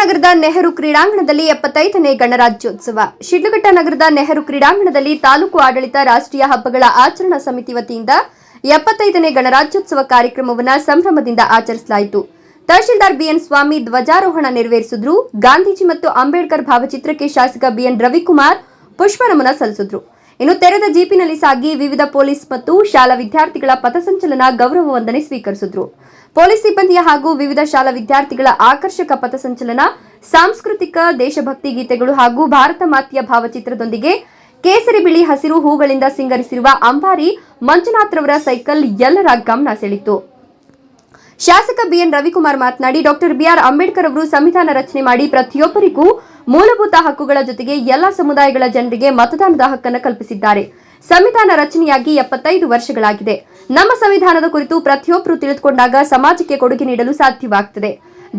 ನಗರದ ನೆಹರು ಕ್ರೀಡಾಂಗಣದಲ್ಲಿ ಎಪ್ಪತ್ತೈದನೇ ಗಣರಾಜ್ಯೋತ್ಸವ. ಶಿಡ್ಲಘಟ್ಟ ನಗರದ ನೆಹರು ಕ್ರೀಡಾಂಗಣದಲ್ಲಿ ತಾಲೂಕು ಆಡಳಿತ ರಾಷ್ಟ್ರೀಯ ಹಬ್ಬಗಳ ಆಚರಣಾ ಸಮಿತಿ ವತಿಯಿಂದ ಎಪ್ಪತ್ತೈದನೇ ಗಣರಾಜ್ಯೋತ್ಸವ ಕಾರ್ಯಕ್ರಮವನ್ನು ಸಂಭ್ರಮದಿಂದ ಆಚರಿಸಲಾಯಿತು. ತಹಶೀಲ್ದಾರ್ ಬಿಎನ್ ಸ್ವಾಮಿ ಧ್ವಜಾರೋಹಣ ನೆರವೇರಿಸಿದ್ರು. ಗಾಂಧೀಜಿ ಮತ್ತು ಅಂಬೇಡ್ಕರ್ ಭಾವಚಿತ್ರಕ್ಕೆ ಶಾಸಕ ಬಿಎನ್ ರವಿಕುಮಾರ್ ಪುಷ್ಪನಮನ ಸಲ್ಲಿಸಿದ್ರು. ಇನ್ನು ತೆರೆದ ಜೀಪಿನಲ್ಲಿ ಸಾಗಿ ವಿವಿಧ ಪೊಲೀಸ್ ಮತ್ತು ಶಾಲಾ ವಿದ್ಯಾರ್ಥಿಗಳ ಪಥಸಂಚಲನ ಗೌರವ ವಂದನೆ ಸ್ವೀಕರಿಸಿದ್ರು. ಪೊಲೀಸ್ ಸಿಬ್ಬಂದಿಯ ಹಾಗೂ ವಿವಿಧ ಶಾಲಾ ವಿದ್ಯಾರ್ಥಿಗಳ ಆಕರ್ಷಕ ಪಥಸಂಚಲನ, ಸಾಂಸ್ಕೃತಿಕ, ದೇಶಭಕ್ತಿ ಗೀತೆಗಳು ಹಾಗೂ ಭಾರತ ಮಾತೆಯ ಭಾವಚಿತ್ರದೊಂದಿಗೆ ಕೇಸರಿ ಬಿಳಿ ಹಸಿರು ಹೂಗಳಿಂದ ಸಿಂಗರಿಸಿರುವ ಅಂಬಾರಿ ಮಂಜುನಾಥ್ರವರ ಸೈಕಲ್ ಎಲ್ಲರ ಗಮನ ಸೆಳೆಯಿತು. ಶಾಸಕ ಬಿಎನ್ ರವಿಕುಮಾರ್ ಮಾತನಾಡಿ, ಡಾಕ್ಟರ್ ಬಿಆರ್ ಅಂಬೇಡ್ಕರ್ ಅವರು ಸಂವಿಧಾನ ರಚನೆ ಮಾಡಿ ಪ್ರತಿಯೊಬ್ಬರಿಗೂ ಮೂಲಭೂತ ಹಕ್ಕುಗಳ ಜೊತೆಗೆ ಎಲ್ಲ ಸಮುದಾಯಗಳ ಜನರಿಗೆ ಮತದಾನದ ಹಕ್ಕನ್ನು ಕಲ್ಪಿಸಿದ್ದಾರೆ. ಸಂವಿಧಾನ ರಚನೆಯಾಗಿ ಎಪ್ಪತ್ತೈದು ವರ್ಷಗಳಾಗಿದೆ. ನಮ್ಮ ಸಂವಿಧಾನದ ಕುರಿತು ಪ್ರತಿಯೊಬ್ಬರು ತಿಳಿದುಕೊಂಡಾಗ ಸಮಾಜಕ್ಕೆ ಕೊಡುಗೆ ನೀಡಲು ಸಾಧ್ಯವಾಗುತ್ತದೆ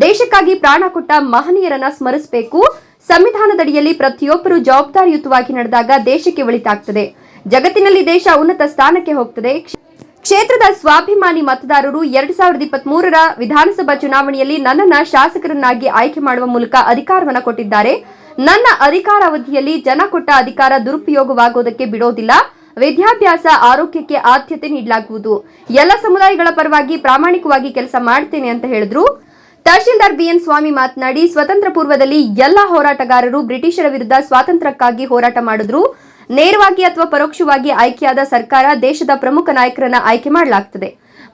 ದೇಶಕ್ಕಾಗಿ ಪ್ರಾಣ ಕೊಟ್ಟ ಮಹನೀಯರನ್ನ ಸ್ಮರಿಸಬೇಕು. ಸಂವಿಧಾನದಡಿಯಲ್ಲಿ ಪ್ರತಿಯೊಬ್ಬರು ಜವಾಬ್ದಾರಿಯುತವಾಗಿ ನಡೆದಾಗ ದೇಶಕ್ಕೆ ಒಳಿತಾಗ್ತದೆ. ಜಗತ್ತಿನಲ್ಲಿ ದೇಶ ಉನ್ನತ ಸ್ಥಾನಕ್ಕೆ ಹೋಗ್ತದೆ. ಕ್ಷೇತ್ರದ ಸ್ವಾಭಿಮಾನಿ ಮತದಾರರು ಎರಡ್ ಸಾವಿರದ ಇಪ್ಪತ್ತ್ ಮೂರರ ವಿಧಾನಸಭಾ ಚುನಾವಣೆಯಲ್ಲಿ ನನ್ನನ್ನ ಶಾಸಕರನ್ನಾಗಿ ಆಯ್ಕೆ ಮಾಡುವ ಮೂಲಕ ಅಧಿಕಾರವನ್ನು ಕೊಟ್ಟಿದ್ದಾರೆ. ನನ್ನ ಅಧಿಕಾರಾವಧಿಯಲ್ಲಿ ಜನ ಕೊಟ್ಟ ಅಧಿಕಾರ ದುರುಪಯೋಗವಾಗುವುದಕ್ಕೆ ಬಿಡೋದಿಲ್ಲ. ವಿದ್ಯಾಭ್ಯಾಸ, ಆರೋಗ್ಯಕ್ಕೆ ಆದ್ಯತೆ ನೀಡಲಾಗುವುದು. ಎಲ್ಲ ಸಮುದಾಯಗಳ ಪರವಾಗಿ ಪ್ರಾಮಾಣಿಕವಾಗಿ ಕೆಲಸ ಮಾಡ್ತೇನೆ ಅಂತ ಹೇಳಿದ್ರು. ತಹಶೀಲ್ದಾರ್ ಬಿಎನ್ ಸ್ವಾಮಿ ಮಾತನಾಡಿ, ಸ್ವತಂತ್ರ ಪೂರ್ವದಲ್ಲಿ ಎಲ್ಲ ಹೋರಾಟಗಾರರು ಬ್ರಿಟಿಷರ ವಿರುದ್ಧ ಸ್ವಾತಂತ್ರ್ಯಕ್ಕಾಗಿ ಹೋರಾಟ ಮಾಡಿದ್ರು. ನೇರವಾಗಿ ಅಥವಾ ಪರೋಕ್ಷವಾಗಿ ಆಯ್ಕೆಯಾದ ಸರ್ಕಾರ ದೇಶದ ಪ್ರಮುಖ ನಾಯಕರನ್ನ ಆಯ್ಕೆ ಮಾಡಲಾಗ್ತದೆ.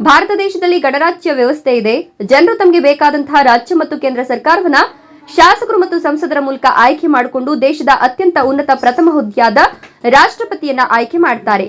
ಭಾರತ ದೇಶದಲ್ಲಿ ಗಣರಾಜ್ಯ ವ್ಯವಸ್ಥೆ ಇದೆ. ಜನರು ತಮಗೆ ಬೇಕಾದಂತಹ ರಾಜ್ಯ ಮತ್ತು ಕೇಂದ್ರ ಸರ್ಕಾರವನ್ನ ಶಾಸಕರು ಮತ್ತು ಸಂಸದರ ಮೂಲಕ ಆಯ್ಕೆ ಮಾಡಿಕೊಂಡು ದೇಶದ ಅತ್ಯಂತ ಉನ್ನತ ಪ್ರಥಮ ಹುದ್ದೆಯಾದ ರಾಷ್ಟ್ರಪತಿಯನ್ನ ಆಯ್ಕೆ ಮಾಡ್ತಾರೆ.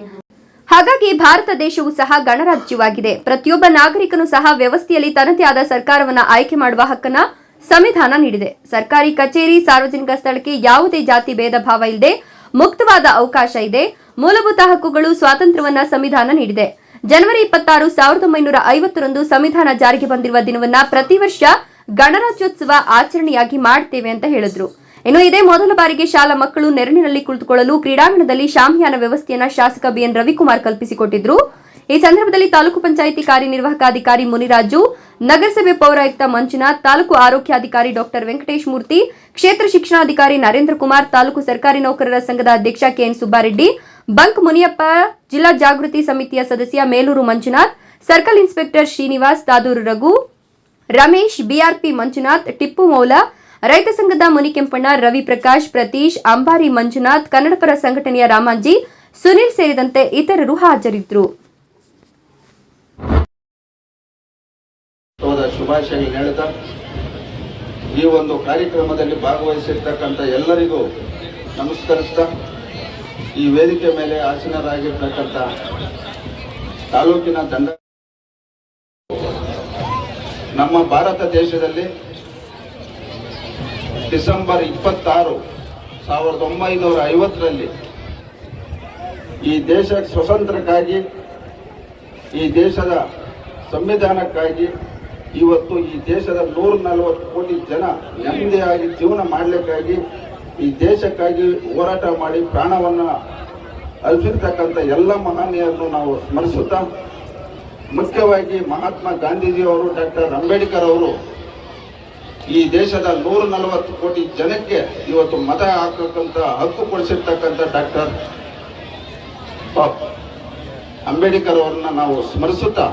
ಹಾಗಾಗಿ ಭಾರತ ದೇಶವು ಸಹ ಗಣರಾಜ್ಯವಾಗಿದೆ. ಪ್ರತಿಯೊಬ್ಬ ನಾಗರಿಕನು ಸಹ ವ್ಯವಸ್ಥೆಯಲ್ಲಿ ತನ್ನದೇ ಆದ ಸರ್ಕಾರವನ್ನ ಆಯ್ಕೆ ಮಾಡುವ ಹಕ್ಕನ್ನ ಸಂವಿಧಾನ ನೀಡಿದೆ. ಸರ್ಕಾರಿ ಕಚೇರಿ, ಸಾರ್ವಜನಿಕ ಸ್ಥಳಕ್ಕೆ ಯಾವುದೇ ಜಾತಿ, ಭೇದ, ಭಾವ ಇಲ್ಲದೆ ಮುಕ್ತವಾದ ಅವಕಾಶ ಇದೆ. ಮೂಲಭೂತ ಹಕ್ಕುಗಳು ಸ್ವಾತಂತ್ರ್ಯವನ್ನ ಸಂವಿಧಾನ ನೀಡಿದೆ. ಜನವರಿ ಇಪ್ಪತ್ತಾರು, ಸಾವಿರದ ಒಂಬೈನೂರ ಐವತ್ತರಂದು ಸಂವಿಧಾನ ಜಾರಿಗೆ ಬಂದಿರುವ ದಿನವನ್ನ ಪ್ರತಿ ವರ್ಷ ಗಣರಾಜ್ಯೋತ್ಸವ ಆಚರಣೆಯಾಗಿ ಮಾಡ್ತೇವೆ ಅಂತ ಹೇಳಿದ್ರು. ಇನ್ನು ಇದೇ ಮೊದಲ ಬಾರಿಗೆ ಶಾಲಾ ಮಕ್ಕಳು ನೆರಳಿನಲ್ಲಿ ಕುಳಿತುಕೊಳ್ಳಲು ಕ್ರೀಡಾಂಗಣದಲ್ಲಿ ಶಾಮಿಯಾನ ವ್ಯವಸ್ಥೆಯನ್ನ ಶಾಸಕ ಬಿಎನ್ ರವಿಕುಮಾರ್ ಕಲ್ಪಿಸಿಕೊಟ್ಟಿದ್ರು. ಈ ಸಂದರ್ಭದಲ್ಲಿ ತಾಲೂಕು ಪಂಚಾಯಿತಿ ಕಾರ್ಯನಿರ್ವಾಹಕಾಧಿಕಾರಿ ಮುನಿರಾಜು, ನಗರಸಭೆ ಪೌರಾಯುಕ್ತ ಮಂಜುನಾಥ್, ತಾಲೂಕು ಆರೋಗ್ಯಾಧಿಕಾರಿ ಡಾಕ್ಟರ್ ವೆಂಕಟೇಶ್ ಮೂರ್ತಿ ಕ್ಷೇತ್ರ ಶಿಕ್ಷಣಾಧಿಕಾರಿ ನರೇಂದ್ರ ಕುಮಾರ್, ತಾಲೂಕು ಸರ್ಕಾರಿ ನೌಕರರ ಸಂಘದ ಅಧ್ಯಕ್ಷ ಕೆಎನ್ ಸುಬ್ಬಾರೆಡ್ಡಿ, ಬಂಕ್ ಮುನಿಯಪ್ಪ, ಜಿಲ್ಲಾ ಜಾಗೃತಿ ಸಮಿತಿಯ ಸದಸ್ಯ Meluru Manjunath, circle inspector Srinivas, Daduru Raghu, Ramesh, BRP Manjunath, Tippu Moula, ರೈತ ಸಂಘದ ಮುನಿಕೆಂಪಣ್ಣ ರವಿ ಪ್ರಕಾಶ್, ಪ್ರತೀಶ್, ಅಂಬಾರಿ ಮಂಜುನಾಥ್, ಕನ್ನಡಪರ ಸಂಘಟನೆಯ ರಾಮಾಂಜಿ, ಸುನಿಲ್ ಸೇರಿದಂತೆ ಇತರರು ಹಾಜರಿದ್ದರು. ಶುಭಾಶಯ, ಹೇಳ್ತಾ. ಈ ಒಂದು ಕಾರ್ಯಕ್ರಮದಲ್ಲಿ ಭಾಗವಹಿಸಿರ್ತಕ್ಕಂಥ ಎಲ್ಲರಿಗೂ ನಮಸ್ಕರಿಸ್ತಾ, ಈ ವೇದಿಕೆ ಮೇಲೆ ಆಸೀನರಾಗಿರ್ತಕ್ಕಂಥ ತಾಲೂಕಿನ ದಂಡ ನಮ್ಮ ಭಾರತ ದೇಶದಲ್ಲಿ ಡಿಸೆಂಬರ್ ಇಪ್ಪತ್ತಾರು ಸಾವಿರದ ಒಂಬೈನೂರ ಐವತ್ತರಲ್ಲಿ ಈ ದೇಶ ಸ್ವತಂತ್ರಕ್ಕಾಗಿ, ಈ ದೇಶದ ಸಂವಿಧಾನಕ್ಕಾಗಿ ಇವತ್ತು ಈ ದೇಶದ ನೂರ ನಲವತ್ತು ಕೋಟಿ ಜನ ನೆಮ್ಮದಿಯಾಗಿ ಜೀವನ ಮಾಡಲಿಕ್ಕಾಗಿ ಈ ದೇಶಕ್ಕಾಗಿ ಹೋರಾಟ ಮಾಡಿ ಪ್ರಾಣವನ್ನು ಅರ್ಪಿರ್ತಕ್ಕಂಥ ಎಲ್ಲ ಮಹನೀಯರನ್ನು ನಾವು ಸ್ಮರಿಸುತ್ತಾ ಮುಖ್ಯವಾಗಿ ಮಹಾತ್ಮ ಗಾಂಧೀಜಿಯವರು ಡಾಕ್ಟರ್ ಅಂಬೇಡ್ಕರ್ ಅವರು ಈ ದೇಶದ ನೂರ ನಲವತ್ತು ಕೋಟಿ ಜನಕ್ಕೆ ಇವತ್ತು ಮತ ಹಾಕಕ್ಕಂಥ ಹಕ್ಕು ಕೊಡಿಸಿರ್ತಕ್ಕಂಥ ಡಾಕ್ಟರ್ ಅಂಬೇಡ್ಕರ್ ಅವರನ್ನ ನಾವು ಸ್ಮರಿಸುತ್ತಾ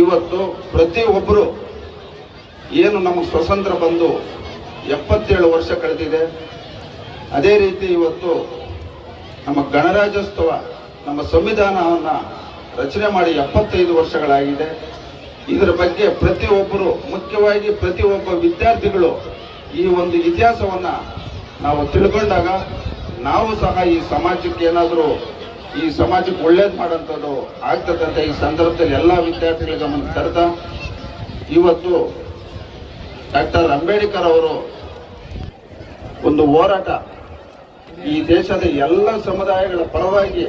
ಇವತ್ತು ಪ್ರತಿಯೊಬ್ಬರು ಏನು ನಮಗೆ ಸ್ವತಂತ್ರ ಬಂದು ಎಪ್ಪತ್ತೇಳು ವರ್ಷ ಕಳೆದಿದೆ. ಅದೇ ರೀತಿ ಇವತ್ತು ನಮ್ಮ ಗಣರಾಜ್ಯೋತ್ಸವ, ನಮ್ಮ ಸಂವಿಧಾನವನ್ನು ರಚನೆ ಮಾಡಿ ಎಪ್ಪತ್ತೈದು ವರ್ಷಗಳಾಗಿದೆ. ಇದರ ಬಗ್ಗೆ ಪ್ರತಿಯೊಬ್ಬರು ಮುಖ್ಯವಾಗಿ ಪ್ರತಿಯೊಬ್ಬ ವಿದ್ಯಾರ್ಥಿಗಳು ಈ ಒಂದು ಇತಿಹಾಸವನ್ನು ನಾವು ತಿಳ್ಕೊಂಡಾಗ ನಾವು ಸಹ ಈ ಸಮಾಜಕ್ಕೆ ಏನಾದರೂ ಈ ಸಮಾಜಕ್ಕೆ ಒಳ್ಳೇದು ಮಾಡುವಂಥದ್ದು ಆಗ್ತದಂತ ಈ ಸಂದರ್ಭದಲ್ಲಿ ಎಲ್ಲ ವಿದ್ಯಾರ್ಥಿಗಳ ಗಮನ ತರ್ತಾ ಇವತ್ತು ಡಾಕ್ಟರ್ ಅಂಬೇಡ್ಕರ್ ಅವರು ಒಂದು ಹೋರಾಟ ಈ ದೇಶದ ಎಲ್ಲ ಸಮುದಾಯಗಳ ಪರವಾಗಿ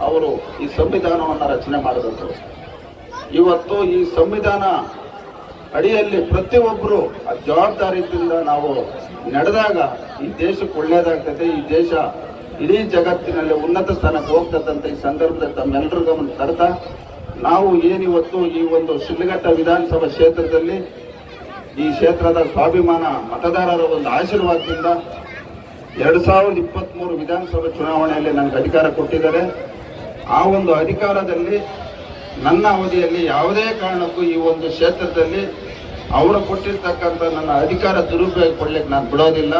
ಅವರು ಈ ಸಂವಿಧಾನವನ್ನು ರಚನೆ ಮಾಡಿದಂಥ ಇವತ್ತು ಈ ಸಂವಿಧಾನ ಅಡಿಯಲ್ಲಿ ಪ್ರತಿಯೊಬ್ಬರು ಆ ಜವಾಬ್ದಾರಿಯಿಂದ ನಾವು ನಡೆದಾಗ ಈ ದೇಶಕ್ಕೆ ಒಳ್ಳೇದಾಗ್ತದೆ, ಈ ದೇಶ ಇಡೀ ಜಗತ್ತಿನಲ್ಲಿ ಉನ್ನತ ಸ್ಥಾನಕ್ಕೆ ಹೋಗ್ತಕ್ಕಂಥ ಈ ಸಂದರ್ಭದಲ್ಲಿ ತಮ್ಮೆಲ್ಲರ ಗಮನ ತರ್ತಾ ನಾವು ಏನಿವತ್ತು ಈ ಒಂದು ಶಿಲ್ಘಟ್ಟ ವಿಧಾನಸಭಾ ಕ್ಷೇತ್ರದಲ್ಲಿ ಈ ಕ್ಷೇತ್ರದ ಸ್ವಾಭಿಮಾನ ಮತದಾರರ ಒಂದು ಆಶೀರ್ವಾದದಿಂದ ಎರಡು ಸಾವಿರದ ಇಪ್ಪತ್ತ್ಮೂರು ವಿಧಾನಸಭಾ ಚುನಾವಣೆಯಲ್ಲಿ ನನಗೆ ಅಧಿಕಾರ ಕೊಟ್ಟಿದ್ದಾರೆ. ಆ ಒಂದು ಅಧಿಕಾರದಲ್ಲಿ ನನ್ನ ಅವಧಿಯಲ್ಲಿ ಯಾವುದೇ ಕಾರಣಕ್ಕೂ ಈ ಒಂದು ಕ್ಷೇತ್ರದಲ್ಲಿ ಅವರು ಕೊಟ್ಟಿರ್ತಕ್ಕಂಥ ನನ್ನ ಅಧಿಕಾರ ದುರುಪಯೋಗ ಕೊಡ್ಲಿಕ್ಕೆ ನಾನು ಬಿಡೋದಿಲ್ಲ.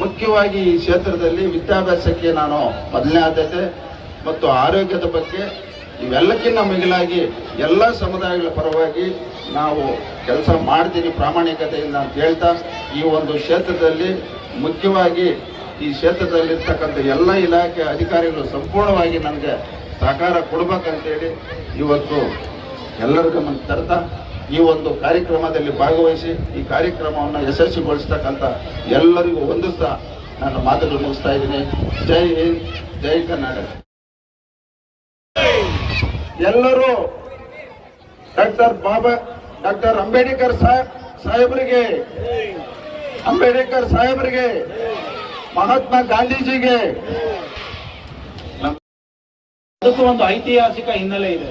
ಮುಖ್ಯವಾಗಿ ಈ ಕ್ಷೇತ್ರದಲ್ಲಿ ವಿದ್ಯಾಭ್ಯಾಸಕ್ಕೆ ನಾನು ಮೊದಲನೇ ಆದ್ಯತೆ ಮತ್ತು ಆರೋಗ್ಯದ ಬಗ್ಗೆ ಇವೆಲ್ಲಕ್ಕಿಂತ ಮಿಗಿಲಾಗಿ ಎಲ್ಲ ಸಮುದಾಯಗಳ ಪರವಾಗಿ ನಾವು ಕೆಲಸ ಮಾಡ್ತೀನಿ ಪ್ರಾಮಾಣಿಕತೆಯಿಂದ ಅಂತ ಹೇಳ್ತಾ ಈ ಒಂದು ಕ್ಷೇತ್ರದಲ್ಲಿ ಮುಖ್ಯವಾಗಿ ಈ ಕ್ಷೇತ್ರದಲ್ಲಿರ್ತಕ್ಕಂಥ ಎಲ್ಲ ಇಲಾಖೆ ಅಧಿಕಾರಿಗಳು ಸಂಪೂರ್ಣವಾಗಿ ನನಗೆ ಸಹಕಾರ ಕೊಡ್ಬೇಕಂತೇಳಿ ಇವತ್ತು ಎಲ್ಲರಿಗೂ ಗಮನ ತರ್ತಾ ಈ ಒಂದು ಕಾರ್ಯಕ್ರಮದಲ್ಲಿ ಭಾಗವಹಿಸಿ ಈ ಕಾರ್ಯಕ್ರಮವನ್ನು ಯಶಸ್ವಿಗೊಳಿಸ್ತಕ್ಕಂಥ ಎಲ್ಲರಿಗೂ ಹೊಂದಿಸ್ತಾ ನನ್ನ ಮಾತುಗಳು ಮುಗಿಸ್ತಾ ಇದ್ದೀನಿ. ಜೈ ಹಿಂದ್, ಜೈ ಕರ್ನಾಟಕ. ಎಲ್ಲರೂ ಡಾಕ್ಟರ್ ಬಾಬಾ, ಡಾಕ್ಟರ್ ಅಂಬೇಡ್ಕರ್ ಸಾಹೇಬ್, ಸಾಹೇಬರಿಗೆ, ಅಂಬೇಡ್ಕರ್ ಸಾಹೇಬರಿಗೆ, ಮಹಾತ್ಮ ಗಾಂಧೀಜಿಗೆ. ಅದಕ್ಕೂ ಒಂದು ಐತಿಹಾಸಿಕ ಹಿನ್ನೆಲೆ ಇದೆ.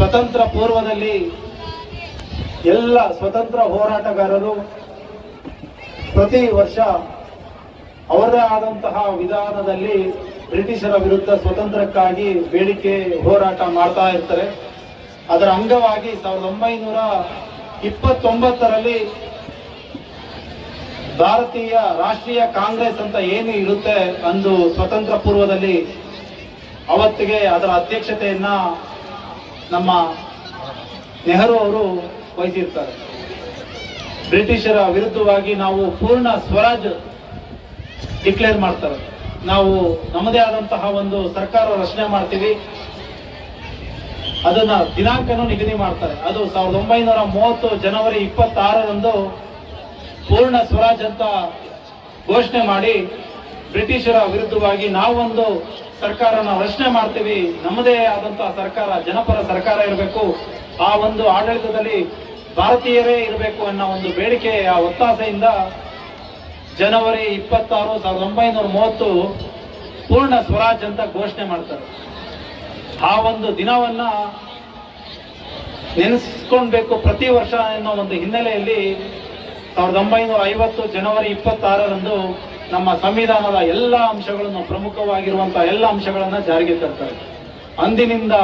ಸ್ವತಂತ್ರ ಪೂರ್ವದಲ್ಲಿ ಎಲ್ಲ ಸ್ವತಂತ್ರ ಹೋರಾಟಗಾರರು ಪ್ರತಿ ವರ್ಷ ಅವರದೇ ಆದಂತಹ ವಿಧಾನದಲ್ಲಿ ಬ್ರಿಟಿಷರ ವಿರುದ್ಧ ಸ್ವತಂತ್ರಕ್ಕಾಗಿ ಬೇಡಿಕೆ ಹೋರಾಟ ಮಾಡ್ತಾ ಇರ್ತಾರೆ. ಅದರ ಅಂಗವಾಗಿ ಸಾವಿರದ ಒಂಬೈನೂರ ಇಪ್ಪತ್ತೊಂಬತ್ತರಲ್ಲಿ ಭಾರತೀಯ ರಾಷ್ಟ್ರೀಯ ಕಾಂಗ್ರೆಸ್ ಅಂತ ಏನು ಇರುತ್ತೆ ಅಂದು ಸ್ವತಂತ್ರ ಪೂರ್ವದಲ್ಲಿ ಅವತ್ತಿಗೆ ಅದರ ಅಧ್ಯಕ್ಷತೆಯನ್ನ ನಮ್ಮ ನೆಹರು ಅವರು ವಹಿಸಿರ್ತಾರೆ ಬ್ರಿಟಿಷರ ವಿರುದ್ಧವಾಗಿ ನಾವು ಪೂರ್ಣ ಸ್ವರಾಜ್ ಡಿಕ್ಲೇರ್ ಮಾಡ್ತಾರೆ. ನಾವು ನಮ್ಮದೇ ಆದಂತಹ ಒಂದು ಸರ್ಕಾರ ರಚನೆ ಮಾಡ್ತೀವಿ. ಅದನ್ನ ದಿನಾಂಕನೂ ನಿಗದಿ ಮಾಡ್ತಾರೆ. ಅದು ಸಾವಿರದ ಒಂಬೈನೂರ ಮೂವತ್ತು ಜನವರಿ ಇಪ್ಪತ್ತಾರರಂದು ಪೂರ್ಣ ಸ್ವರಾಜ್ ಅಂತ ಘೋಷಣೆ ಮಾಡಿ ಬ್ರಿಟಿಷರ ವಿರುದ್ಧವಾಗಿ ನಾವೊಂದು ಸರ್ಕಾರನ ರಚನೆ ಮಾಡ್ತೀವಿ, ನಮ್ಮದೇ ಆದಂತಹ ಸರ್ಕಾರ, ಜನಪರ ಸರ್ಕಾರ ಇರಬೇಕು. ಆ ಒಂದು ಆಡಳಿತದಲ್ಲಿ ಭಾರತೀಯರೇ ಇರಬೇಕು ಅನ್ನೋ ಒಂದು ಬೇಡಿಕೆ, ಆ ಒತ್ತಾಸೆಯಿಂದ ಜನವರಿ ಇಪ್ಪತ್ತಾರು, ಸಾವಿರದ ಒಂಬೈನೂರ ಮೂವತ್ತು ಪೂರ್ಣ ಸ್ವರಾಜ್ ಅಂತ ಘೋಷಣೆ ಮಾಡ್ತಾರೆ. ಆ ಒಂದು ದಿನವನ್ನ ನೆನೆಸ್ಕೊಳ್ಬೇಕು ಪ್ರತಿ ವರ್ಷ ಅನ್ನೋ ಒಂದು ಹಿನ್ನೆಲೆಯಲ್ಲಿ ಸಾವಿರದ ಒಂಬೈನೂರ ಐವತ್ತು ಜನವರಿ ಇಪ್ಪತ್ತಾರರಂದು ನಮ್ಮ ಸಂವಿಧಾನದ ಎಲ್ಲ ಅಂಶಗಳನ್ನು ಪ್ರಮುಖವಾಗಿರುವಂತಹ ಎಲ್ಲ ಅಂಶಗಳನ್ನ ಜಾರಿಗೆ ತರ್ತಾರೆ ಅಂದಿನಿಂದ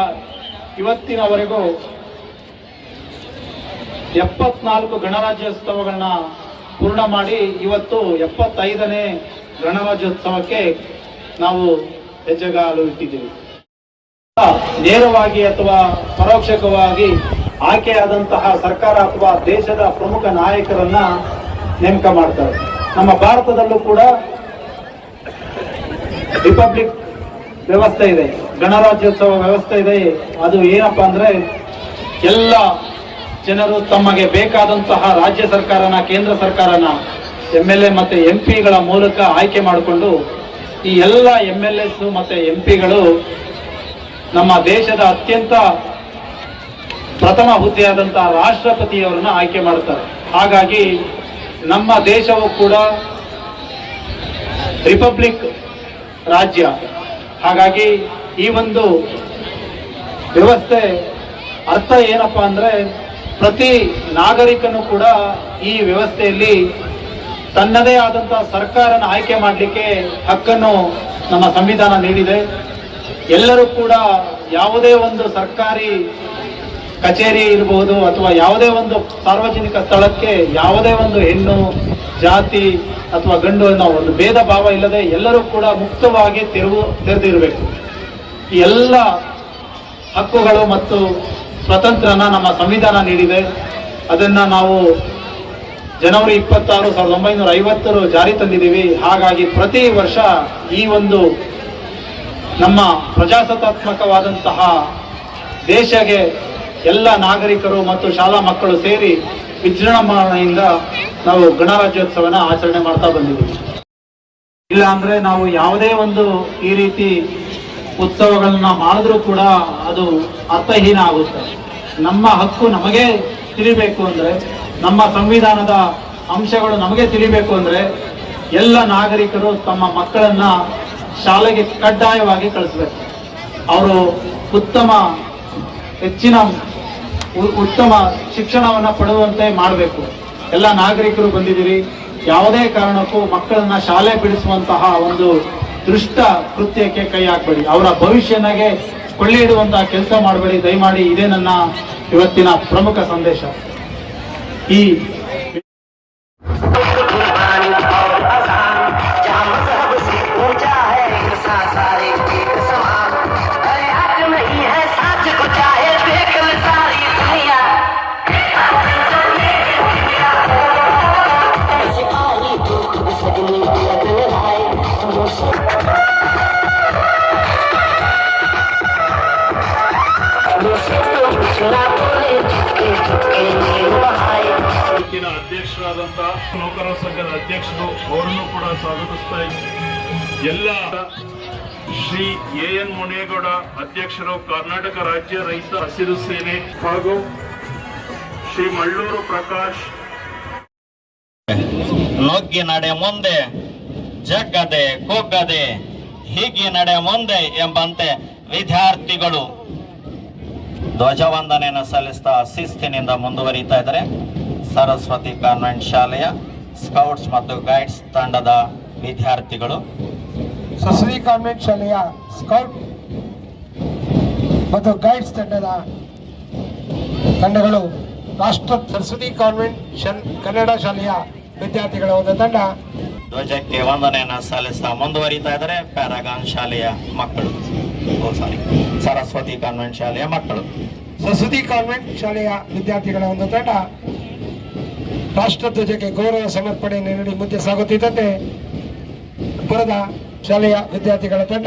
ಇವತ್ತಿನವರೆಗೂ ಎಪ್ಪತ್ನಾಲ್ಕು ಗಣರಾಜ್ಯೋತ್ಸವಗಳನ್ನ ಪೂರ್ಣ ಮಾಡಿ ಇವತ್ತು ಎಪ್ಪತ್ತೈದನೇ ಗಣರಾಜ್ಯೋತ್ಸವಕ್ಕೆ ನಾವು ಹೆಜ್ಜೆಗಾಲು ಇಟ್ಟಿದ್ದೀವಿ. ನೇರವಾಗಿ ಅಥವಾ ಪರೋಕ್ಷಕವಾಗಿ ಆಯ್ಕೆಯಾದಂತಹ ಸರ್ಕಾರ ಅಥವಾ ದೇಶದ ಪ್ರಮುಖ ನಾಯಕರನ್ನ ನೇಮಕ ಮಾಡ್ತಾರೆ ನಮ್ಮ ಭಾರತದಲ್ಲೂ ಕೂಡ ರಿಪಬ್ಲಿಕ್ ವ್ಯವಸ್ಥೆ ಇದೆ, ಗಣರಾಜ್ಯೋತ್ಸವ ವ್ಯವಸ್ಥೆ ಇದೆ. ಅದು ಏನಪ್ಪ ಅಂದ್ರೆ ಎಲ್ಲ ಜನರು ತಮಗೆ ಬೇಕಾದಂತಹ ರಾಜ್ಯ ಸರ್ಕಾರನ, ಕೇಂದ್ರ ಸರ್ಕಾರನ ಎಂ ಎಲ್ ಎ ಮತ್ತೆ ಎಂ ಪಿಗಳ ಮೂಲಕ ಆಯ್ಕೆ ಮಾಡಿಕೊಂಡು ಈ ಎಲ್ಲ ಎಂ ಎಲ್ ಎಸ್ ಮತ್ತೆ ಎಂ ಪಿಗಳು ನಮ್ಮ ದೇಶದ ಅತ್ಯಂತ ಪ್ರಥಮ ಹುದ್ದೆಯಾದಂತಹ ರಾಷ್ಟ್ರಪತಿಯವರನ್ನ ಆಯ್ಕೆ ಮಾಡ್ತಾರೆ. ಹಾಗಾಗಿ ನಮ್ಮ ದೇಶವು ಕೂಡ ರಿಪಬ್ಲಿಕ್ ರಾಜ್ಯ. ಹಾಗಾಗಿ ಈ ಒಂದು ವ್ಯವಸ್ಥೆ ಅರ್ಥ ಏನಪ್ಪಾ ಅಂದರೆ ಪ್ರತಿ ನಾಗರಿಕನು ಕೂಡ ಈ ವ್ಯವಸ್ಥೆಯಲ್ಲಿ ತನ್ನದೇ ಆದಂಥ ಸರ್ಕಾರನ ಆಯ್ಕೆ ಮಾಡಲಿಕ್ಕೆ ಹಕ್ಕನ್ನು ನಮ್ಮ ಸಂವಿಧಾನ ನೀಡಿದೆ. ಎಲ್ಲರೂ ಕೂಡ ಯಾವುದೇ ಒಂದು ಸರ್ಕಾರಿ ಕಚೇರಿ ಇರಬಹುದು ಅಥವಾ ಯಾವುದೇ ಒಂದು ಸಾರ್ವಜನಿಕ ಸ್ಥಳಕ್ಕೆ ಯಾವುದೇ ಒಂದು ಹೆಣ್ಣು, ಜಾತಿ ಅಥವಾ ಗಂಡು ಅನ್ನೋ ಒಂದು ಭೇದ ಭಾವ ಇಲ್ಲದೆ ಎಲ್ಲರೂ ಕೂಡ ಮುಕ್ತವಾಗಿ ತೆರವು, ತೆರೆದಿರಬೇಕು. ಈ ಎಲ್ಲ ಹಕ್ಕುಗಳು ಮತ್ತು ಸ್ವತಂತ್ರನ ನಮ್ಮ ಸಂವಿಧಾನ ನೀಡಿದೆ. ಅದನ್ನು ನಾವು ಜನವರಿ ಇಪ್ಪತ್ತಾರು, ಸಾವಿರದ ಒಂಬೈನೂರ ಐವತ್ತರ ಜಾರಿ ತಂದಿದ್ದೀವಿ. ಹಾಗಾಗಿ ಪ್ರತಿ ವರ್ಷ ಈ ಒಂದು ನಮ್ಮ ಪ್ರಜಾಸತ್ತಾತ್ಮಕವಾದಂತಹ ದೇಶಗೆ ಎಲ್ಲ ನಾಗರಿಕರು ಮತ್ತು ಶಾಲಾ ಮಕ್ಕಳು ಸೇರಿ ವಿಜೃಂಭಣೆಯಿಂದ ನಾವು ಗಣರಾಜ್ಯೋತ್ಸವನ ಆಚರಣೆ ಮಾಡ್ತಾ ಬಂದಿದ್ದೀವಿ. ಇಲ್ಲ ಅಂದ್ರೆ ನಾವು ಯಾವುದೇ ಒಂದು ಈ ರೀತಿ ಉತ್ಸವಗಳನ್ನ ಮಾಡಿದ್ರೂ ಕೂಡ ಅದು ಅರ್ಥಹೀನ ಆಗುತ್ತೆ. ನಮ್ಮ ಹಕ್ಕು ನಮಗೆ ತಿಳಿಬೇಕು ಅಂದ್ರೆ, ನಮ್ಮ ಸಂವಿಧಾನದ ಅಂಶಗಳು ನಮಗೆ ತಿಳಿಬೇಕು ಅಂದ್ರೆ, ಎಲ್ಲ ನಾಗರಿಕರು ತಮ್ಮ ಮಕ್ಕಳನ್ನ ಶಾಲೆಗೆ ಕಡ್ಡಾಯವಾಗಿ ಕಳಿಸ್ಬೇಕು. ಅವರು ಉತ್ತಮ ಹೆಚ್ಚಿನ ಉತ್ತಮ ಶಿಕ್ಷಣವನ್ನು ಪಡೆಯುವಂತೆ ಮಾಡಬೇಕು. ಎಲ್ಲ ನಾಗರಿಕರು ಬಂದಿದ್ದೀರಿ. ಯಾವುದೇ ಕಾರಣಕ್ಕೂ ಮಕ್ಕಳನ್ನ ಶಾಲೆ ಬಿಡಿಸುವಂತಹ ಒಂದು ದೃಷ್ಟ ಕೃತ್ಯಕ್ಕೆ ಕೈ ಹಾಕಬೇಡಿ. ಅವರ ಭವಿಷ್ಯನಾಗೆ ಕೊಳ್ಳಿ ಇಡುವಂತಹ ಕೆಲಸ ಮಾಡಬೇಡಿ. ದಯಮಾಡಿ ಇದೇ ನನ್ನ ಇವತ್ತಿನ ಪ್ರಮುಖ ಸಂದೇಶ. ಈ ತಾಲೂಕಿನ ಅಧ್ಯಕ್ಷರಾದಂತ ನೌಕರರ ಸಂಘದ ಅಧ್ಯಕ್ಷರು, ಅವರನ್ನು ಕೂಡ ಸ್ವಾಗತಿಸ್ತಾ ಇದ್ದೀನಿ. ಎಲ್ಲ ಶ್ರೀ ಎ ಎನ್ ಮುನೇಗೌಡ ಅಧ್ಯಕ್ಷರು, ಕರ್ನಾಟಕ ರಾಜ್ಯ ರೈತ ಹಸಿರು ಸೇನೆ ಹಾಗೂ ಶ್ರೀ ಮಳ್ಳೂರು ಪ್ರಕಾಶ್ ನುಗ್ಗಿ ನಡೆ ಮುಂದೆ, ಜಗ್ಗದೆ, ಕುಗ್ಗದೆ, ಹೀಗೆ ನಡೆ ಮುಂದೆ ಎಂಬಂತೆ ವಿದ್ಯಾರ್ಥಿಗಳು ಧ್ವಜವಂದನೆಯನ್ನು ಸಲ್ಲಿಸ್ತಾ ಶಿಸ್ತಿನಿಂದ ಮುಂದುವರಿತಾ ಇದ್ದಾರೆ. ಸರಸ್ವತಿ ಕಾನ್ವೆಂಟ್ ಶಾಲೆಯ ಸ್ಕೌಟ್ಸ್ ಮತ್ತು ಗೈಡ್ಸ್ ತಂಡದ ವಿದ್ಯಾರ್ಥಿಗಳು. ಸರಸ್ವತಿ ಕಾನ್ವೆಂಟ್ ಶಾಲೆಯ ಸ್ಕೌಟ್ ಮತ್ತು ಗೈಡ್ಸ್ ತಂಡದ ತಂಡಗಳು. ರಾಷ್ಟ್ರ ಸರಸ್ವತಿ ಕಾನ್ವೆಂಟ್ ಕನ್ನಡ ಶಾಲೆಯ ವಿದ್ಯಾರ್ಥಿಗಳ ಒಂದು ತಂಡ. ಧ್ವಜಕ್ಕೆ ವಂದನೆಯನ್ನ ಸಲ್ಲಿಸ್ತಾ ಮುಂದುವರಿತಾ ಇದ್ದಾರೆ ಪ್ಯಾರಾಗಾನ್ ಶಾಲೆಯ ಮಕ್ಕಳು. ಸಾರಿ ಸರಸ್ವತಿ ಕಾನ್ವೆಂಟ್ ಶಾಲೆಯ ಮಕ್ಕಳು. ಸರಸ್ವತಿ ಕಾನ್ವೆಂಟ್ ಶಾಲೆಯ ವಿದ್ಯಾರ್ಥಿಗಳ ಒಂದು ತಂಡ. ರಾಷ್ಟ್ರಧ್ವಜಕ್ಕೆ ಗೌರವ ಸಮರ್ಪಣೆಯನ್ನು ನೀಡಿ ಮುಂದೆ ಸಾಗುತ್ತಿದ್ದಂತೆ ಪುರದ ಶಾಲೆಯ ವಿದ್ಯಾರ್ಥಿಗಳ ತಂಡ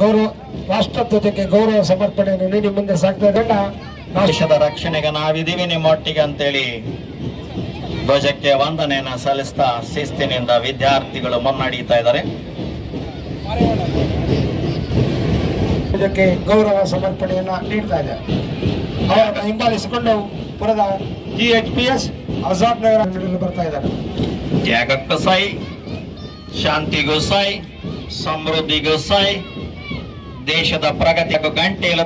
ಗೌರವ ರಾಷ್ಟ್ರಧ್ವಜಕ್ಕೆ ಗೌರವ ಸಮರ್ಪಣೆಯನ್ನು ನೀಡಿ ಮುಂದೆ ಸಾಗ್ತಾ ತಂಡ. ರಾಷ್ಟ್ರ ದೇಶದ ರಕ್ಷಣೆಗೆ ನಾವಿದ್ದೀವಿ ನಿಮ್ಮೊಟ್ಟಿಗೆ ಅಂತೇಳಿ ಧ್ವಜಕ್ಕೆ ವಂದನೆಯನ್ನ ಸಲ್ಲಿಸ್ತಾ ಶಿಸ್ತಿನಿಂದ ವಿದ್ಯಾರ್ಥಿಗಳು ಮುನ್ನಡೆಯುತ್ತಾ ಇದ್ದಾರೆ. ಇದಕ್ಕೆ ಗೌರವ ಸಮರ್ಪಣೆಯನ್ನು ನೀಡ್ತಾ ಇದೆ. ಅವರನ್ನು ಹಿಂಬಾಲಿಸಿಕೊಂಡು ಪುರದ G H P S Azad Nagar ಬರ್ತಾ ಇದ್ದಾರೆ. ಜಾಗಕ್ಕ ಸಾಯಿ ಶಾಂತಿಗೂ ಸಾಯಿ ಸಮೃದ್ಧಿಗೂ ಸಾಯಿ ದೇಶದ ಪ್ರಗತಿಗೂ ಗಂಟೆ ಇಲ್ಲ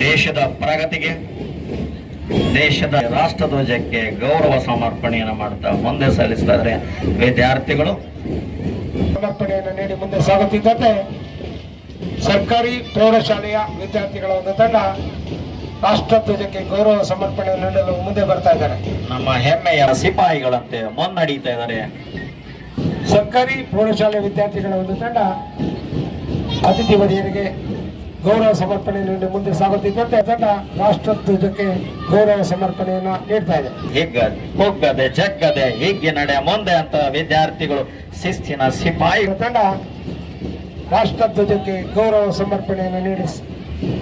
ದೇಶದ ಪ್ರಗತಿಗೆ ದೇಶದ ರಾಷ್ಟ್ರಧ್ವಜಕ್ಕೆ ಗೌರವ ಸಮರ್ಪಣೆಯನ್ನು ಮಾಡ್ತಾ ಮುಂದೆ ಸಲ್ಲಿಸ್ತಾ ಇದ್ದಾರೆ ವಿದ್ಯಾರ್ಥಿಗಳು. ಸಮರ್ಪಣೆಯನ್ನು ನೀಡಿ ಮುಂದೆ ಸಾಗುತ್ತಿದ್ದಂತೆ ಸರ್ಕಾರಿ ಪ್ರೌಢಶಾಲೆಯ ವಿದ್ಯಾರ್ಥಿಗಳ ಒಂದು ತಂಡ ರಾಷ್ಟ್ರಧ್ವಜಕ್ಕೆ ಗೌರವ ಸಮರ್ಪಣೆ ನೀಡಲು ಮುಂದೆ ಬರ್ತಾ ಇದ್ದಾರೆ. ನಮ್ಮ ಹೆಮ್ಮೆಯ ಸಿಪಾಯಿಗಳಂತೆ ಮುನ್ನಡೀತಾ ಇದ್ದಾರೆ. ಸರ್ಕಾರಿ ಪ್ರೌಢಶಾಲೆ ವಿದ್ಯಾರ್ಥಿಗಳ ಒಂದು ತಂಡ ಅತಿಥಿ ವರಿಯರಿಗೆ ಗೌರವ ಸಮರ್ಪಣೆ ನೀಡಿ ಮುಂದೆ ಸಾಗುತ್ತಿದ್ದಂತೆ ತಂಡ ರಾಷ್ಟ್ರಧ್ವಜಕ್ಕೆ ಗೌರವ ಸಮರ್ಪಣೆಯನ್ನ ನೀಡ್ತಾ ಇದೆ. ಹಿಗ್ಗ ಕುಗ್ಗದೆ ಜಗ್ಗದೆ ಹಿಗ್ಗಿ ನಡೆ ಮುಂದೆ ಅಂತ ವಿದ್ಯಾರ್ಥಿಗಳು ಶಿಸ್ತಿನ ಸಿಪಾಯಿ. ತಂಡ ರಾಷ್ಟ್ರಧ್ವಜಕ್ಕೆ ಗೌರವ ಸಮರ್ಪಣೆಯನ್ನು ನೀಡಿ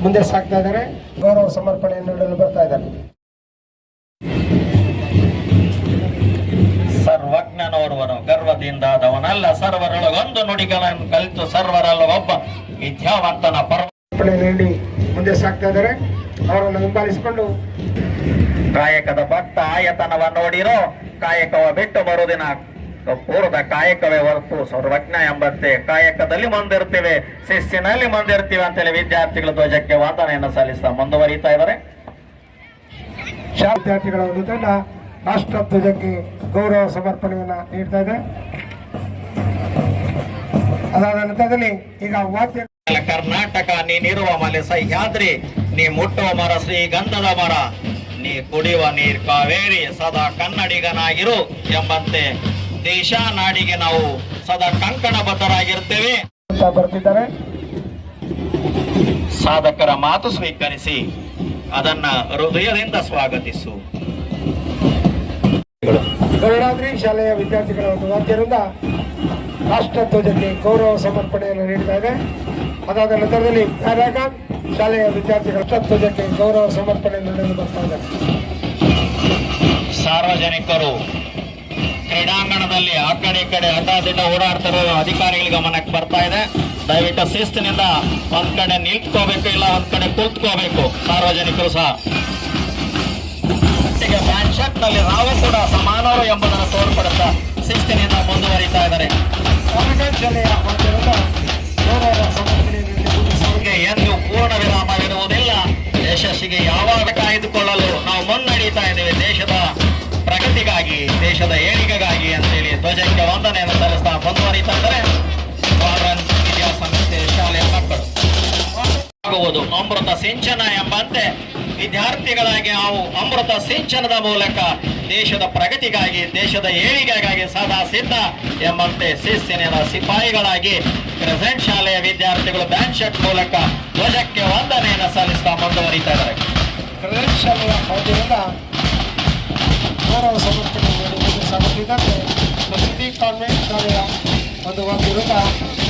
ಮುಂದೆ ಸಾಗ್ತಾ ಇದ್ದಾರೆ. ಗೌರವ ಸಮರ್ಪಣೆಯನ್ನು ನೀಡಲು ಬರ್ತಾ ಇದ್ದಾರೆ. ಸರ್ವಜ್ಞನೋರ್ವನು ಗರ್ವದಿಂದಾದವನಲ್ಲ ಸರ್ವರೊಳಗೊಂದು ನುಡಿಗಳನ್ನು ಕಲಿತು ಸರ್ವರಲ್ಲ ಒಬ್ಬ ವಿದ್ಯಾವಂತನ ಪರ್ವ ಸಮರ್ಪಣೆ ನೀಡಿ ಮುಂದೆ ಸಾಕ್ತಾ ಇದ್ದಾರೆ. ಅವರನ್ನು ಹಿಂಬಾಲಿಸಿಕೊಂಡು ಕಾಯಕದ ಭಕ್ತ ಆಯತನವ ನೋಡಿರೋ ಕಾಯಕವ ಬಿಟ್ಟು ಬರುವುದಿನ ಪೂರ್ವದ ಕಾಯಕವೇ ಹೊರತು ಸರ್ವಜ್ಞ ಎಂಬಂತೆ ಕಾಯಕದಲ್ಲಿ ಮುಂದಿರ್ತೀವಿ ಶಿಸ್ಸಿನಲ್ಲಿ ಮುಂದಿರ್ತೀವಿ ಅಂತೇಳಿ ವಿದ್ಯಾರ್ಥಿಗಳ ಧ್ವಜಕ್ಕೆ ವಾದನೆಯನ್ನು ಸಲ್ಲಿಸ್ತಾ ಮುಂದುವರಿತಾ ಇದ್ದಾರೆ. ವಿದ್ಯಾರ್ಥಿಗಳ ಒಂದು ತಂಡ ರಾಷ್ಟ್ರಧ್ವಜಕ್ಕೆ ಗೌರವ ಸಮರ್ಪಣೆಯನ್ನ ನೀಡ್ತಾ ಇದೆ. ಅದಾದ ನಂತರದಲ್ಲಿ ಈಗ ವಾಕ್ಯ ಕರ್ನಾಟಕ ನೀನಿರುವ ಮಲೆ ಸಹ್ಯಾದ್ರಿ ನೀ ಮುಟ್ಟುವ ಮರ ಶ್ರೀಗಂಧದ ಮರ. ನೀ ಕುಡಿಯುವ ನೀರ್ ಕಾವೇರಿ ಸದಾ ಕನ್ನಡಿಗನಾಗಿರು ಎಂಬಂತೆ ದೇಶ ನಾಡಿಗೆ ನಾವು ಸದಾ ಕಂಕಣಬದ್ಧರಾಗಿರ್ತೇವೆ ಅಂತ ಬರ್ತಿದ್ದಾರೆ ಸಾಧಕರ ಮಾತು ಸ್ವೀಕರಿಸಿ ಅದನ್ನ ಹೃದಯದಿಂದ ಸ್ವಾಗತಿಸು. ಗರುಡಾದ್ರಿ ಶಾಲೆಯ ವಿದ್ಯಾರ್ಥಿಗಳ ಒಂದು ರಾಷ್ಟ್ರ ಧ್ವಜಕ್ಕೆ ಗೌರವ ಸಮರ್ಪಣೆಯನ್ನು ಇದೆ. ಅದಾದ ನಂತರದಲ್ಲಿ ಪ್ಯಾರಾಗಾನ್, ಶಾಲೆಯ ವಿದ್ಯಾರ್ಥಿಗಳ ರಾಷ್ಟ್ರಧ್ವಜಕ್ಕೆ ಗೌರವ ಸಮರ್ಪಣೆಯನ್ನು ನಡೆದು ಬರ್ತಾ ಇದೆ. ಸಾರ್ವಜನಿಕರು ಕ್ರೀಡಾಂಗಣದಲ್ಲಿ ಆ ಕಡೆ ಈ ಕಡೆ ಅಡ್ಡಾದಿಡ್ಡ ಓಡಾಡ್ತಿರೋ ಅಧಿಕಾರಿಗಳ ಗಮನಕ್ಕೆ ಬರ್ತಾ ಇದೆ. ದಯವಿಟ್ಟು ಶಿಸ್ತಿನಿಂದ ಒಂದ್ ಕಡೆ ನಿಲ್ತ್ಕೋಬೇಕು, ಇಲ್ಲ ಒಂದ್ ಕಡೆ ಕುಳಿತುಕೋಬೇಕು. ಸಾರ್ವಜನಿಕರು ಸಹ. ಜೊತೆಗೆ ಪ್ಯಾಂಟ್ ಶಾಟ್ನಲ್ಲಿ ನಾವು ಕೂಡ ಸಮಾನರು ಎಂಬುದನ್ನು ತೋರ್ಪಡುತ್ತಾ ಶಿಸ್ತಿನಿಂದ ಮುಂದುವರಿತಾ ಇದ್ದಾರೆ. ಸಂಖ್ಯೆ ಎಂದು ಪೂರ್ಣ ವಿರಾಮ ಇರುವುದಿಲ್ಲ ಯಶಸ್ಸಿಗೆ ಯಾವಾಗ ಕಾಯ್ದುಕೊಳ್ಳಲು ನಾವು ಮುನ್ನಡೀತಾ ಇದ್ದೇವೆ ದೇಶದ ಪ್ರಗತಿಗಾಗಿ ದೇಶದ ಏಳಿಗೆಗಾಗಿ ಅಂತ ಹೇಳಿ ಧ್ವಜಕ್ಕೆ ವಂದನೆಯನ್ನು ಸಲ್ಲಿಸ್ತಾ ಮುಂದುವರಿತಾ ಇದ್ದಾರೆ. ವಿದ್ಯಾಸಂಸ್ಥೆ ಶಾಲೆಯ ಮಕ್ಕಳು. ಅಮೃತ ಸಿಂಚನ ಎಂಬಂತೆ ವಿದ್ಯಾರ್ಥಿಗಳಾಗಿ ನಾವು ಅಮೃತ ಸಿಂಚನದ ಮೂಲಕ ದೇಶದ ಪ್ರಗತಿಗಾಗಿ, ದೇಶದ ಏಳಿಗೆಗಾಗಿ ಸದಾ ಸಿದ್ಧ ಎಂಬಂತೆ ಶಿಸ್ತಿನ ಸಿಪಾಯಿಗಳಾಗಿ ಪ್ರೆಸೆಂಟ್ ಶಾಲೆಯ ವಿದ್ಯಾರ್ಥಿಗಳು ಬ್ಯಾಂಕ್ ಶರ್ಟ್ ಮೂಲಕ ಧ್ವಜಕ್ಕೆ ವಂದನೆಯನ್ನು ಸಲ್ಲಿಸ್ತಾ ಮುಂದುವರಿತಾ ಇದ್ದಾರೆ. ಕ್ರೆಡಿಟ್ ಶಾಲೆಯ ಕಾನ್ವೆಂಟ್ ಶಾಲೆಯ ಒಂದು ರಾಷ್ಟ್ರಧ್ವಜಕ್ಕೆ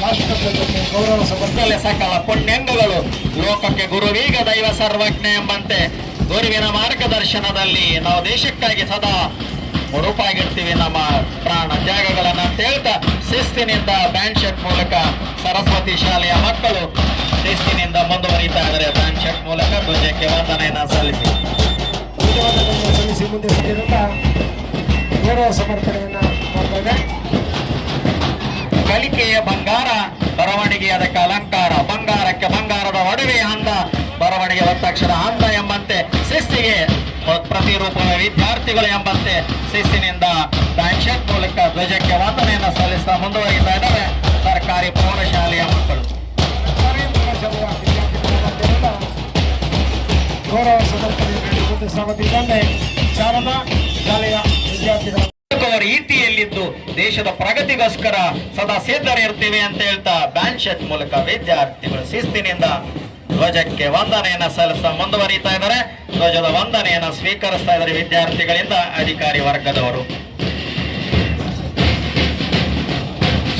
ಗೌರವ ಮೇಲೆ ಸಕಲ ಪುಣ್ಯಂಗಗಳು. ಲೋಕಕ್ಕೆ ಗುರುವೀಗ ದೈವ ಸರ್ವಜ್ಞ ಎಂಬಂತೆ ಗುರುವಿನ ಮಾರ್ಗದರ್ಶನದಲ್ಲಿ ನಾವು ದೇಶಕ್ಕಾಗಿ ಸದಾ ಮುಡುಪಾಗಿರ್ತೀವಿ. ನಮ್ಮ ಪ್ರಾಣ ತ್ಯಾಗಗಳನ್ನ ಅಂತ ಹೇಳ್ತಾ ಶಿಸ್ತಿನಿಂದ ಬ್ಯಾಂಡ್ ಶರ್ಟ್ ಮೂಲಕ ಸರಸ್ವತಿ ಶಾಲೆಯ ಮಕ್ಕಳು ಶಿಸ್ತಿನಿಂದ ಮುಂದುವರಿತಾ ಇದ್ದಾರೆ. ಬ್ಯಾಂಡ್ ಶರ್ಟ್ ಮೂಲಕ ಧ್ವಜಕ್ಕೆ ವಂದನೆಯನ್ನ ಸಲ್ಲಿಸಿ. ಸಲ್ಲಿಸಿ ಮುಂದೆ ಗೌರವ ಮಾಡ್ತಾರೆ ಕಲಿಕೆಯ ಬಂಗಾರ ಬರವಣಿಗೆ ಅದಕ್ಕೆ ಅಲಂಕಾರ, ಬಂಗಾರಕ್ಕೆ ಬಂಗಾರದ ಒಡವೆ ಅಂದ, ಬರವಣಿಗೆ ಒತ್ತಕ್ಷರ ಅಂದ ಎಂಬಂತೆ ಶಿಸ್ಸಿಗೆ ಪ್ರತಿರೂಪದ ವಿದ್ಯಾರ್ಥಿಗಳು ಎಂಬಂತೆ ಶಿಸ್ಸಿನಿಂದ ಮೂಲಕ ಧ್ವಜಕ್ಕೆ ವಂದನೆಯನ್ನು ಸಲ್ಲಿಸುತ್ತಾ ಮುಂದುವರಿತಾ ಸರ್ಕಾರಿ ಪ್ರೌಢಶಾಲೆಯ ಮಕ್ಕಳು. ಗೌರವ ಸಾಗುತ್ತಿದ್ದಂತೆ ಶಾರದಾ ಶಾಲೆಯ ವಿದ್ಯಾರ್ಥಿಗಳ ಅವರ ರೀತಿಯಲ್ಲಿದ್ದು ದೇಶದ ಪ್ರಗತಿಗೋಸ್ಕರ ಸದಾ ಸಿದ್ಧರಿರ್ತೀವಿ ಅಂತ ಹೇಳ್ತಾ ಬ್ಯಾಂಡ್ ಶೆಟ್ ಮೂಲಕ ವಿದ್ಯಾರ್ಥಿಗಳು ಶಿಸ್ತಿನಿಂದ ಧ್ವಜಕ್ಕೆ ವಂದನೆಯನ್ನ ಸಲ್ಲಿಸ್ತಾ ಮುಂದುವರಿತಾ ಇದ್ದಾರೆ. ಧ್ವಜದ ವಂದನೆಯನ್ನ ಸ್ವೀಕರಿಸ್ತಾ ಇದ್ದಾರೆ ವಿದ್ಯಾರ್ಥಿಗಳಿಂದ ಅಧಿಕಾರಿ ವರ್ಗದವರು.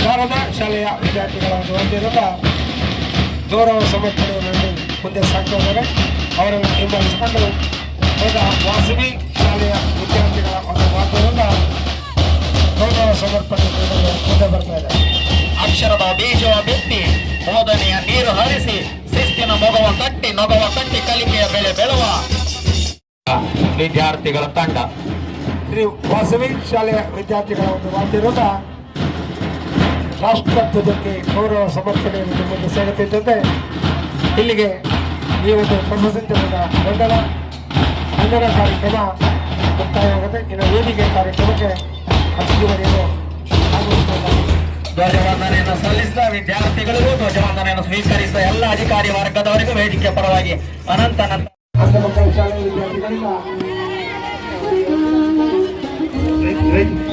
ಶಾರದಾ ಶಾಲೆಯ ವಿದ್ಯಾರ್ಥಿಗಳ ಒಂದು ವತಿಯಿಂದ ಗೌರವ ಸಮರ್ಪಣೆಯನ್ನು ಮುಂದೆ ಸಾಕ್ತಾ ಇದ್ದಾರೆ. ಅವರನ್ನು ಹಿಂಬಾಲಿಸಿಕೊಂಡು ಈಗ ವಾಸವಿ ಶಾಲೆಯ ವಿದ್ಯಾರ್ಥಿಗಳ ಒಂದು ವಾದ್ಯದಿಂದ ಗೌರವ ಸಮರ್ಪಣೆ ಮುಂದೆ ಬರ್ತಾ ಇದೆ ಅಕ್ಷರದ ಬೀಜವ ಬಿತ್ತಿ, ಬೋಧನೆಯ ನೀರು ಹರಿಸಿ, ಶಿಸ್ತಿನ ಮೊಗವ ಕಟ್ಟಿ ನೊಗವ ಕಟ್ಟಿ ಕಲಿಕೆಯ ಬೆಳೆ ಬೆಳವ. ವಿದ್ಯಾರ್ಥಿಗಳ ತಂಡ. ಶ್ರೀ ವಾಸವಿ ಶಾಲೆಯ ವಿದ್ಯಾರ್ಥಿಗಳ ಒಂದು ವಾದ್ಯದಿಂದ ರಾಷ್ಟ್ರಧ್ವಜಕ್ಕೆ ಗೌರವ ಸಮರ್ಪಣೆಯನ್ನು ಮುಂದೆ ಸೇರುತ್ತಿದ್ದಂತೆ, ಇಲ್ಲಿಗೆ ಈ ಒಂದು ಪ್ರಶಸ್ತಿಯಾದ ಮಂಡಲ ಗೊಂದಲ ಕಾರ್ಯಕ್ರಮ ಮುಕ್ತಾಯವಾಗುತ್ತೆ. ಇನ್ನು ವೇದಿಕೆ ಕಾರ್ಯಕ್ರಮಕ್ಕೆ ಧ್ವಜವಂದನೆಯನ್ನು ಸಲ್ಲಿಸಿದ ವಿದ್ಯಾರ್ಥಿಗಳಿಗೂ ಧ್ವಜವಂದನೆಯನ್ನು ಸ್ವೀಕರಿಸಿದ ಎಲ್ಲ ಅಧಿಕಾರಿ ವರ್ಗದವರಿಗೂ ವೇದಿಕೆ ಪರವಾಗಿ ಅನಂತ ಅನಂತ ವಿದ್ಯಾರ್ಥಿಗಳಿಂದ.